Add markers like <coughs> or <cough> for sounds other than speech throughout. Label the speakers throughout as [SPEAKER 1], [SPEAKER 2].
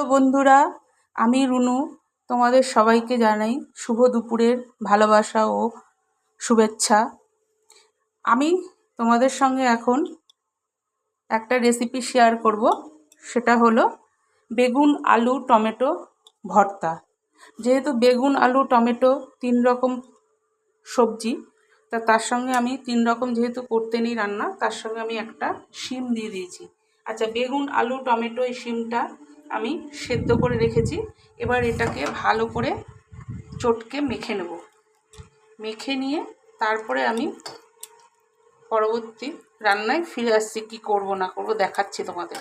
[SPEAKER 1] Hello বন্ধুরা, আমি রুনু। তোমাদের সবাইকে জানাই শুভ দুপুরের ভালোবাসা ও শুভেচ্ছা। আমি তোমাদের সঙ্গে এখন একটা রেসিপি শেয়ার করব। সেটা হলো বেগুন, আলু, টমেটো, ভর্তা। যেহেতু বেগুন, আলু, টমেটো তিন রকম সবজি, তা তার সঙ্গে আমি তিন রকম যেহেতু করতে নিই রান্না, তার সঙ্গে আমি একটা শিম দিয়ে দিয়েছি। আচ্ছা বেগুন, আলু, টমেটো এই শিমটা আমি সেদ্ধ করে রেখেছি। এবার এটাকে ভালো করে চটকে মেখে নেব। মেখে নিয়ে তারপরে আমি পরবর্তী রান্নায় ফিরে আসছি, কী করব না করব দেখাচ্ছি তোমাদের।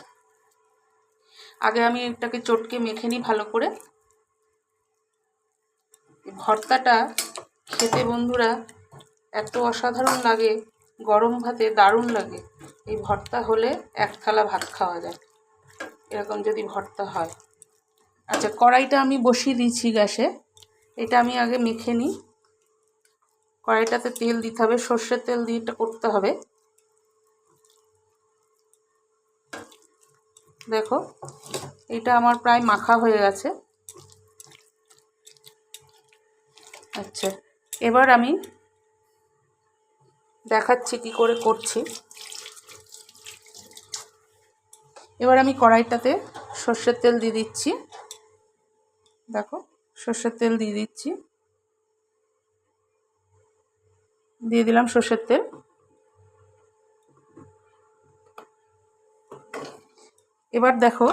[SPEAKER 1] আগে আমি এটাকে চটকে মেখে নিই ভালো করে। ভর্তাটা খেতে বন্ধুরা এত অসাধারণ লাগে, গরম ভাতে দারুণ লাগে। এই ভর্তা হলে এক থালা ভাত খাওয়া যায়। এরকম যদি ভর্তা হয়। আচ্ছা কড়াইটা আমি বসিয়ে দিয়েছি গ্যাসে। এটা আমি আগে মেখে নিই। কড়াইটাতে তেল দিতে হবে, সর্ষের তেল দিয়ে এটা করতে হবে। দেখো, এটা আমার প্রায় মাখা হয়ে গেছে। আচ্ছা এবার আমি দেখাচ্ছি কি করে করছি। এবার আমি কড়াইটাতে সর্ষের তেল দিয়ে দিচ্ছি। দেখো, সর্ষের তেল দিয়ে দিচ্ছি। দিয়ে দিলাম সর্ষের তেল। এবার দেখো,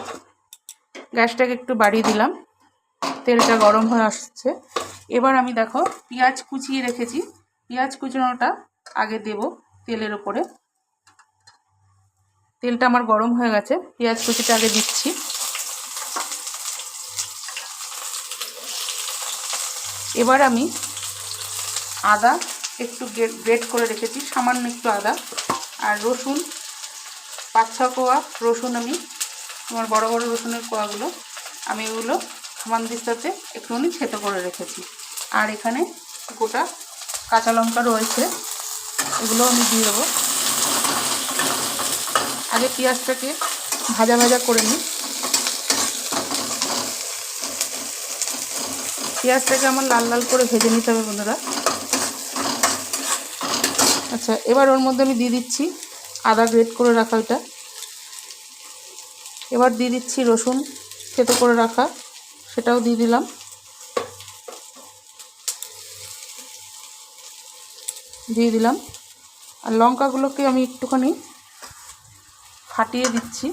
[SPEAKER 1] গ্যাসটাকে একটু বাড়িয়ে দিলাম। তেলটা গরম হয়ে আসছে। এবার আমি দেখো, পেঁয়াজ কুচিয়ে রেখেছি। পেঁয়াজ কুচানোটা আগে দেব তেলের ওপরে। তেলটা আমার গরম হয়ে গেছে, পেঁয়াজ কুচিটা আগে দিচ্ছি। এবার আমি আদা একটু গ্রেট করে রেখেছি, সামান্য একটু আদা আর রসুন, পাঁচ ছ কোয়া রসুন আমি, আমার বড় বড় রসুনের কোয়াগুলো আমি এগুলো হামানদির সাথে একটুখানি ছেতো করে রেখেছি। আর এখানে গোটা কাঁচা লঙ্কা রয়েছে এগুলো আমি দিয়ে দেবো। আগে পেঁয়াজটাকে ভাজা ভাজা করে নিই। পেঁয়াজটাকে আমার লাল লাল করে ভেজে নিতে হবে বন্ধুরা। আচ্ছা এবার ওর মধ্যে আমি দিয়ে দিচ্ছি আদা গ্রেট করে রাখা ওইটা। এবার দিয়ে দিচ্ছি রসুন থেতো করে রাখা, সেটাও দিয়ে দিলাম। দিয়ে দিলাম। আর লঙ্কাগুলোকে আমি একটুখানি ফাটিয়ে দিচ্ছি।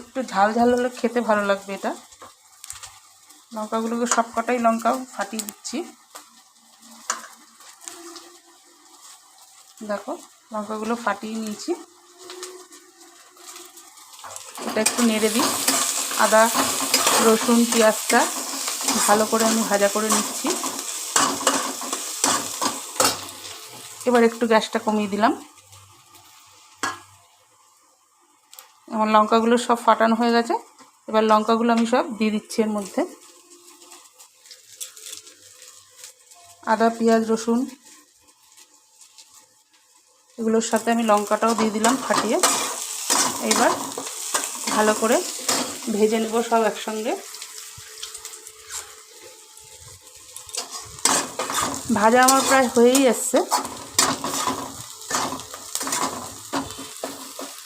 [SPEAKER 1] একটু ঝাল ঝাল হলে খেতে ভালো লাগবে এটা। লঙ্কাগুলোকে সব কটাই লঙ্কা ফাটিয়ে দিচ্ছি। দেখো, লঙ্কাগুলো ফাটিয়ে নিয়েছি। এটা একটু নেড়ে দিই। আদা, রসুন, পেঁয়াজটা ভালো করে আমি ভাজা করে নিচ্ছি। এবার একটু গ্যাসটা কমিয়ে দিলাম। আমার লঙ্কাগুলো সব ফাটানো হয়ে গেছে। এবার লঙ্কাগুলো আমি সব দিয়ে দিচ্ছি এর মধ্যে। আদা, পেঁয়াজ, রসুন, এগুলোর সাথে আমি লঙ্কাটাও দিয়ে দিলাম ফাটিয়ে। এইবার ভালো করে ভেজে নেব সব একসঙ্গে। ভাজা আমার প্রায় হয়েই এসছে।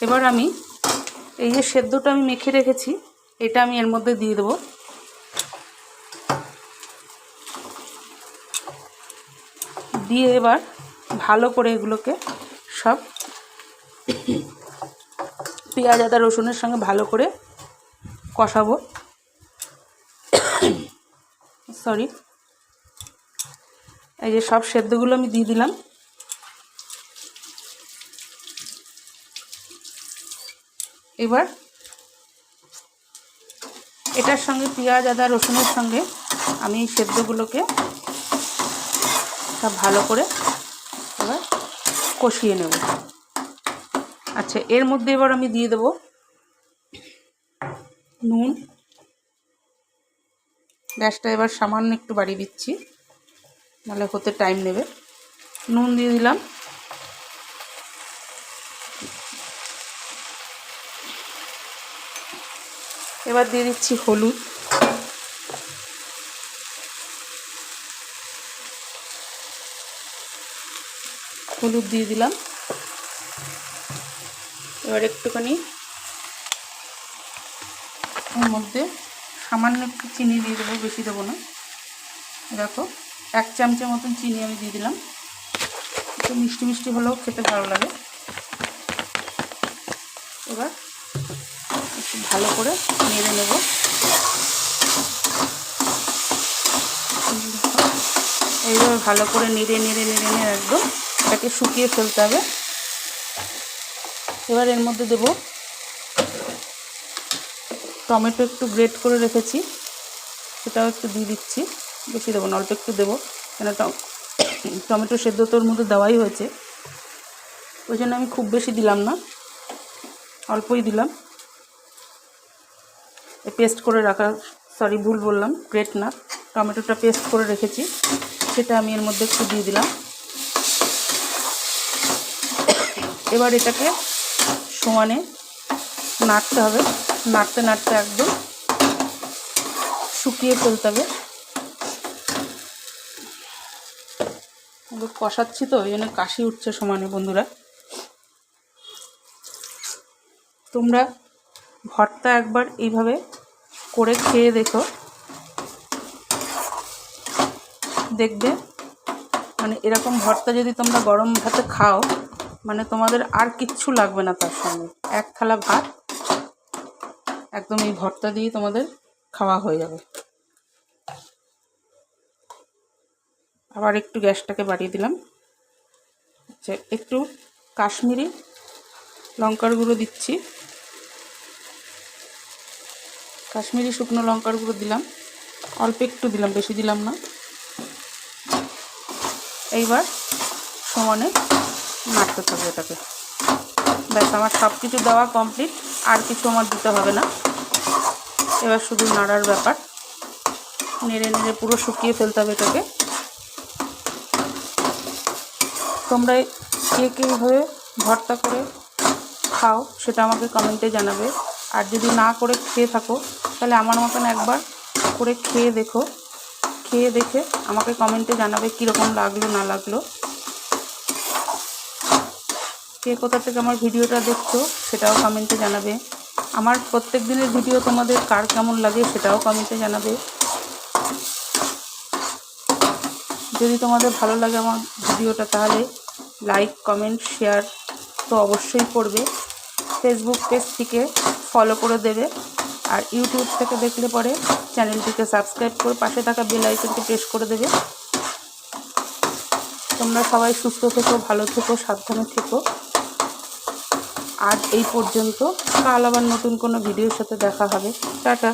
[SPEAKER 1] এবার আমি এই যে সেদ্ধটা আমি মেখে রেখেছি, এটা আমি এর মধ্যে দিয়ে দেবো। দিয়ে এবার ভালো করে এগুলোকে সব পেঁয়াজ, আদা, রসুনের সঙ্গে ভালো করে কষাবো। <coughs> সরি এই যে সব সেদ্ধগুলো আমি দিয়ে দিলাম। এবার এটার সঙ্গে পেঁয়াজ, আদা, রসুনের সঙ্গে আমি সেদ্ধগুলোকে সব ভালো করে এবার কষিয়ে নেব। আচ্ছা এর মধ্যে এবার আমি দিয়ে দেব নুন। গ্যাসটা এবার সামান্য একটু বাড়িয়ে দিচ্ছি, নাহলে হতে টাইম নেবে। নুন দিয়ে দিলাম। এবার দিয়ে দিচ্ছি হলুদ। হলুদ দিয়ে দিলাম। এবার একটুখানি এর মধ্যে সামান্য একটু চিনি দিয়ে দেবো, বেশি দেবো না। দেখো, এক চামচের মতন চিনি আমি দিয়ে দিলাম। একটু মিষ্টি মিষ্টি হলেও খেতে ভালো লাগে। এবার ভালো করে নেড়ে নেব। এইভাবে ভালো করে নেড়ে নেড়ে নেড়ে নেড়ে একদম এটাকে শুকিয়ে ফেলতে হবে। এবার এর মধ্যে দেব টমেটো একটু গ্রেট করে রেখেছি, সেটাও একটু দিয়ে দিচ্ছি, বেশি দেবো না, অল্প একটু দেবো। কেন টমেটো সেদ্ধ তোর মধ্যে দেওয়াই হয়েছে। ওই জন্য আমি খুব বেশি দিলাম না, অল্পই দিলাম। পেস্ট করে রাখা সরি ভুল বললাম, গ্রেট না। টমেটোটা পেস্ট করে রেখেছি, সেটা আমি এর মধ্যে একটু দিয়ে দিলাম। এবার এটাকে সমানে নাড়তে হবে, নাড়তে নাড়তে একদম শুকিয়ে ফেলতে হবে। কষাচ্ছি তো, ওই জন্য কাশি উঠছে সমানে, বন্ধুরা। তোমরা ভর্তা একবার এইভাবে করে খেয়ে দেখো। দেখবে? মানে এরকম ভর্তা যদি তোমরা গরম ভাতে খাও মানে তোমাদের আর কিচ্ছু লাগবে না তার সঙ্গে। এক থালা ভাত, একদম এই ভর্তা দিয়ে তোমাদের খাওয়া হয়ে যাবে। আবার একটু গ্যাসটাকে বাড়িয়ে দিলাম। আচ্ছা একটু কাশ্মীরি লঙ্কার গুঁড়ো দিচ্ছি। কাশ্মীরি শুকনো লঙ্কার গুঁড়ো দিলাম। অল্প একটু দিলাম, বেশি দিলাম না। এইবার সমানে নাড়তে থাকবে এটাকে। ব্যাস, আমার সব কিছু দেওয়া কমপ্লিট আর কিছু আমার দিতে হবে না। এবার শুধু নাড়ার ব্যাপার। নেড়ে নেড়ে পুরো শুকিয়ে ফেলতে হবে এটাকে। তোমরা কে কে এইভাবে ভর্তা করে খাও সেটা আমাকে কমেন্টে জানাবে। আর যদি না করে খেয়ে থাকো, তাহলে আমার মতন একবার করে খেয়ে দেখো। খেয়ে দেখে আমাকে কমেন্টে জানাবে কীরকম লাগল, না লাগল। কে কোথা থেকে আমার ভিডিওটা দেখছ, সেটাও কমেন্টে জানাবে। আমার প্রত্যেক দিনের ভিডিও তোমাদের কার কেমন লাগে, সেটাও কমেন্টে জানাবে। যদি তোমাদের ভালো লাগে আমার ভিডিওটা, তাহলে লাইক কমেন্ট শেয়ার তো অবশ্যই করবে। ফেসবুক পেজটিকে ফলো করে দেবে। আর ইউটিউব থেকে দেখলে পরে চ্যানেলটিকে সাবস্ক্রাইব করে পাশে থাকা বেল আইকনটি প্রেস করে দেবে। তোমরা সবাই সুস্থ থেকো, ভালো থেকো, সাবধানে থেকো। আর এই পর্যন্ত। কাল আবার নতুন কোনো ভিডিওর সাথে দেখা হবে। টাটা।